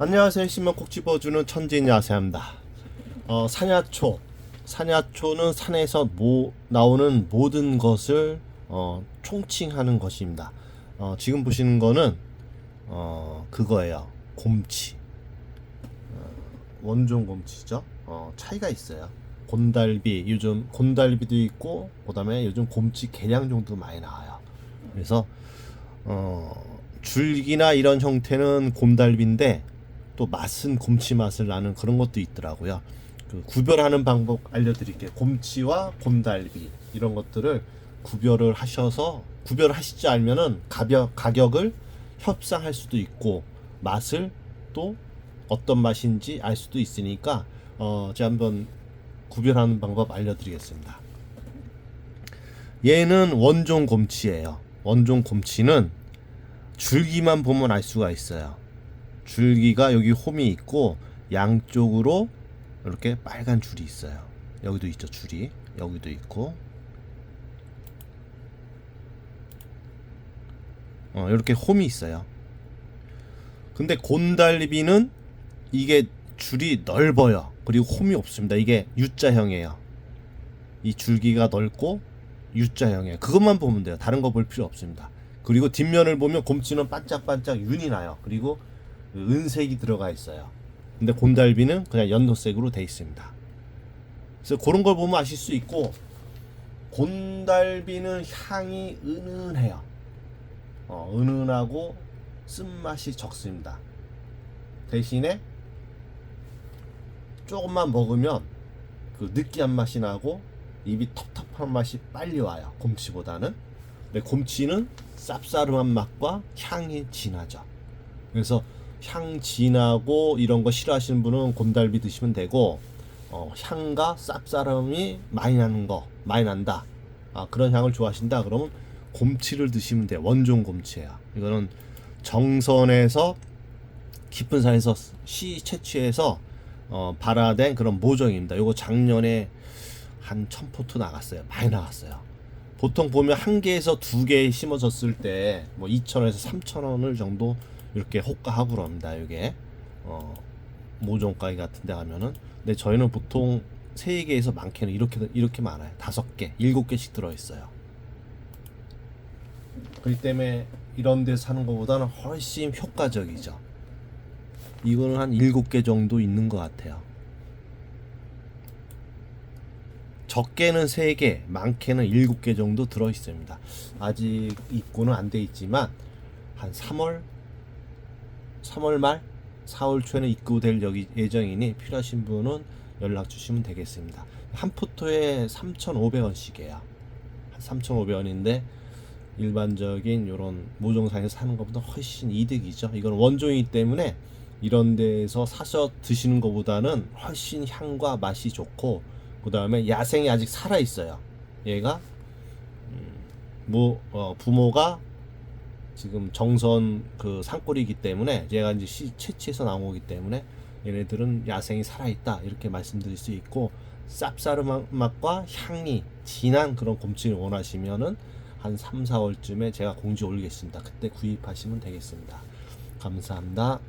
안녕하세요. 신명 콕 집어주는 천진 야세합니다. 어, 산야초. 산야초는 산에서 모, 나오는 모든 것을 어, 총칭하는 것입니다. 어, 지금 보시는 거는 어, 그거예요. 곰치. 어, 원종 곰치죠. 어, 차이가 있어요. 곤달비 요즘 곤달비도 있고 그다음에 요즘 곰치 개량 종도 많이 나와요. 그래서 어, 줄기나 이런 형태는 곰달비인데 또 맛은 곰치 맛을 나는 그런 것도 있더라고요. 그 구별하는 방법 알려드릴게요. 곰치와 곰달비 이런 것들을 구별을 하셔서 구별하시지 않으면은 가격 가격을 협상할 수도 있고 맛을 또 어떤 맛인지 알 수도 있으니까 어 제가 한번 구별하는 방법 알려드리겠습니다. 얘는 원종 곰치예요. 원종 곰치는 줄기만 보면 알 수가 있어요. 줄기가 여기 홈이 있고 양쪽으로 이렇게 빨간 줄이 있어요. 여기도 있죠 줄이 여기도 있고 어, 이렇게 홈이 있어요. 근데 곤달비는 이게 줄이 넓어요. 그리고 홈이 없습니다. 이게 U자형이에요. 이 줄기가 넓고 U자형이에요. 그것만 보면 돼요. 다른 거 볼 필요 없습니다. 그리고 뒷면을 보면 곰치는 반짝반짝 윤이 나요. 그리고 은색이 들어가 있어요. 근데 곤달비는 그냥 연도색으로 돼 있습니다. 그래서 그런 걸 보면 아실 수 있고 곤달비는 향이 은은해요. 어, 은은하고 쓴맛이 적습니다. 대신에 조금만 먹으면 그 느끼한 맛이 나고 입이 텁텁한 맛이 빨리 와요. 곰치보다는. 근데 곰치는 쌉싸름한 맛과 향이 진하죠. 그래서 향 진하고 이런 거 싫어하시는 분은 곰달비 드시면 되고 어, 향과 쌉싸름이 많이 나는 거 많이 난다. 아, 그런 향을 좋아하신다. 그러면 곰치를 드시면 돼요. 원종 곰치예요. 이거는 정선에서 깊은 산에서 씨 채취해서 어, 발화된 그런 모종입니다. 요거 작년에 한 천포트 나갔어요. 많이 나갔어요. 보통 보면 한 개에서 두 개 심어졌을 때 뭐 2,000원에서 3,000원을 정도 이렇게 호가하고 그럽니다. 이게 어, 모종 가게 같은 데 가면은 근데 저희는 보통 세 개에서 많게는 이렇게 이렇게 많아요. 다섯 개, 일곱 개씩 들어 있어요. 그렇기 때문에 이런 데 사는 것보다는 훨씬 효과적이죠. 이거는 한 일곱 개 정도 있는 것 같아요. 적게는 3개, 많게는 7개 정도 들어 있습니다. 아직 입고는 안 돼 있지만 한 3월 3월 말 4월 초에는 입고될 예정이니 필요하신 분은 연락 주시면 되겠습니다. 한 포토에 3,500원씩이에요. 한 3,500원인데 일반적인 이런 모종상에서 사는 것보다 훨씬 이득이죠. 이건 원종이기 때문에 이런 데서 사서 드시는 것보다는 훨씬 향과 맛이 좋고 그 다음에 야생이 아직 살아 있어요. 얘가 음, 뭐 어, 부모가 지금 정선 그 산골이기 때문에 얘가 이제 시, 채취해서 나온 거기 때문에 얘네들은 야생이 살아 있다 이렇게 말씀드릴 수 있고 쌉싸름한 맛과 향이 진한 그런 곰치를 원하시면은 한 3, 4월쯤에 제가 공지 올리겠습니다. 그때 구입하시면 되겠습니다. 감사합니다.